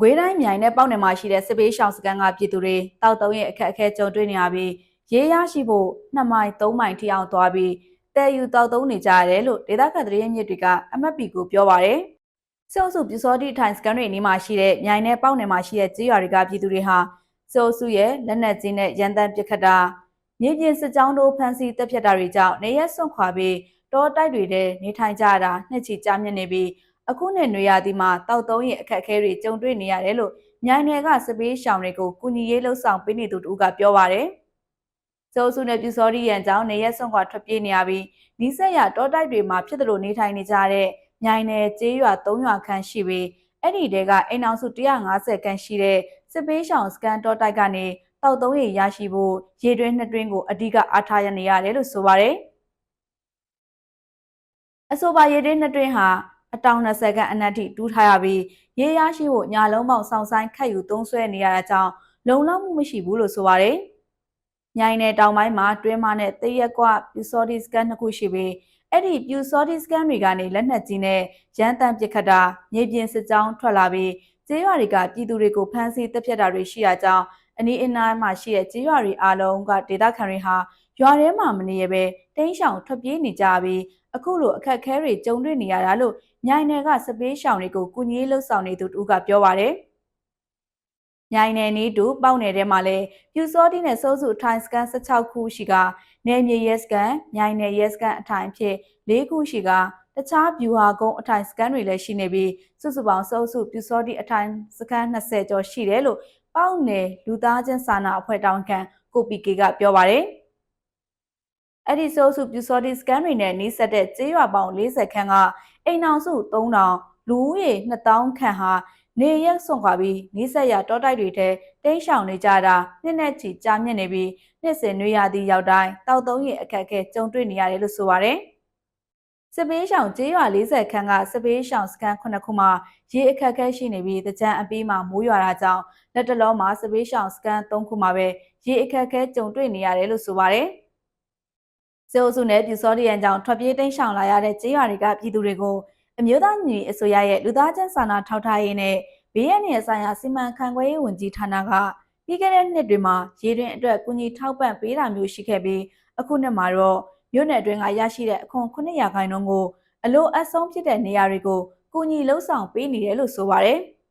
ကွေးတိုင်းမြိုင်နဲ့ပေါက်နယ်မှာရှိတဲ့စစ်ပေးရှောင်စခန်းကပြည်သူတွေတောက်တုံးရဲ့အခက်အခဲကြုံတွေ့နေရပြီးရေးရရှိဖို့2မိုင်3မိုင်ထိအောင်သွားပြီးတဲယူတောက်တုံးနေကြရတယ်လို့ဒေသခံသတင်းမြစ်တွေကအမတ်ပီကိုပြောပါရယ်စေအုပ်စုပြူစောတိထိုင်စကန်တွေနေမှာရှိတဲ့မြိုင်နဲ့ပေါက်နယ်မှာရှိတဲ့ကြေးရွာတွေကပြည်သူတွေဟာစေအုပ်စုရဲ့လက်နက်ကြီးနဲ့ရန်တမ်းပစ်ခတ်တာမြေပြင်စစ်ကြောင်းတို့ဖမ်းဆီးတပ်ဖြတ်တာတွေကြောင့်နေရက်စွန့်ခွာပြီးတောတိုက်တွေထဲနေထိုင်ကြရတာနှစ်ချီကြာမြင့်နေပြီး အခုနှစ်နွေရာသီမှာတောက်သုံးရဲ့အခက်အခဲတွေကြုံတွေ့နေရတယ်လို့မြိုင်နယ်ကစပေးရှောင်တွေကိုကုညီရေးလှုပ်ဆောင်ပေးနေသူတို့ကပြောပါရယ်။စိုးစုနဲ့ပြူစောရီရန်ကြောင့်နေရက်စွန့်ခွာထွက်ပြေးနေရပြီးနီးစက်ရတောတိုက်တွေမှာဖြစ်သလိုနေထိုင်နေကြတဲ့မြိုင်နယ်ကျေးရွာ၃ရွာခန့်ရှိပြီးအဲ့ဒီတဲကအိမ်အောင်စု150ခန့်ရှိတဲ့စစ်ပေးရှောင်စကန်တောတိုက်ကနေတောက်သုံးရရရှိဖို့ရေတွင်းနှစ်တွင်းကိုအဓိကအားထားရနေရတယ်လို့ဆိုပါရယ်။အဆိုပါရေတွင်းနှစ်တွင်းဟာ အတောင်20ခန့်အနက်ထိတူးထားရပြီးရေရရှိဖို့ညာလုံးပေါက်ဆောင်ဆိုင်ခတ်ယူသုံးဆွဲနေရတာကြောင့်လုံလောက်မှုမရှိဘူးလို့ဆိုပါတယ်။မြိုင်နယ်တောင်ပိုင်းမှာတွင်းမနဲ့တရက်ကွပြူစောဒီစကန်နှစ်ခုရှိပြီးအဲ့ဒီပြူစောဒီစကန်တွေကနေလက်နက်ကြီးနဲ့ရန်တမ်းပစ်ခတ်တာမြေပြင်စစ်ကြောင်းထွက်လာပြီးကျေးရွာတွေကပြည်သူတွေကိုဖမ်းဆီးတပ်ဖြတ်တာတွေရှိတာကြောင့်အနီးအနားမှာရှိတဲ့ကျေးရွာတွေအားလုံးကဒေသခံတွေဟာရွာထဲမှာမနေရပဲတင်းရှောင်ထွက်ပြေးနေကြပြီး အခုလိုအခက်အခဲတွေကြုံတွေ့နေရတာလို့မြိုင်နယ်ကစပေးရှောင်တွေကိုကုညီလှုပ်ဆောင်နေသူတူကပြောပါတယ်။မြိုင်နယ်နီးတူပေါက်နယ်ထဲမှာလည်းပြူစောတိနဲ့စိုးစုထိုင်စကန်16ခုရှိကနယ်မြေရဲစကန်မြိုင်နယ်ရဲစကန်အထိုင်ဖြစ်၄ခုရှိကတခြားဗျူဟာကုန်းအထိုင်စကန်တွေလည်းရှိနေပြီးစုစုပေါင်းစိုးစုပြူစောတိအထိုင်စကန်20ကျော်ရှိတယ်လို့ပေါက်နယ်လူသားချင်းစာနာအဖွဲ့တောင်းခံကိုပီကေကပြောပါတယ်။ အဲ့ဒီဆိုးစုပြူစော်ဒီစကန်တွေနဲ့နှိစက်တဲ့ကျေးရွာပေါင်း40ခန်းကအိမ်အောင်စု3000လူဦးရေ2000ခန့်ဟာနေရက်စွန့်ခွာပြီးနှိစက်ရတောတိုက်တွေထဲတိမ်းရှောင်နေကြတာနှစ်နဲ့ချီကြာမြင့်နေပြီးနှစ်စဉ်နွေရာသီရောက်တိုင်းတောက်သုံးရင်အခက်အခဲကြုံတွေ့နေရတယ်လို့ဆိုပါတယ်စပေးရှောင်ကျေးရွာ40ခန်းကစပေးရှောင်စကန်9ခုမှာရေအခက်အခဲရှိနေပြီးတကြံအပြီးမှာမိုးရွာတာကြောင့်လက်တလုံးမှာစပေးရှောင်စကန်3ခုမှာပဲရေအခက်အခဲကြုံတွေ့နေရတယ်လို့ဆိုပါတယ်။ စေအုပ်စုနဲ့ပြူစောဒီယန်ကြောင့်ထွက်ပြေးတိမ်းရှောင်လာရတဲ့ကျေးရွာတွေကပြည်သူတွေကိုအမျိုးသားညီအစိုးရရဲ့လူသားချင်းစာနာထောက်ထားရေးနဲ့ဘေးရန်နယ်ဆိုင်ရာစီမံခန့်ခွဲရေးဝန်ကြီးဌာနကပြီးခဲ့တဲ့နှစ်တွေမှာရေတွင်အတွက်ကူညီထောက်ပံ့ပေးတာမျိုးရှိခဲ့ပြီးအခုနှစ်မှာတော့မြို့နယ်အတွင်းကရရှိတဲ့အခွန်900ခိုင်နှုန်းကိုအလို့အဆုံးဖြစ်တဲ့နေရာတွေကိုကူညီလှုပ်ဆောင်ပေးနေတယ်လို့ဆိုပါတယ်။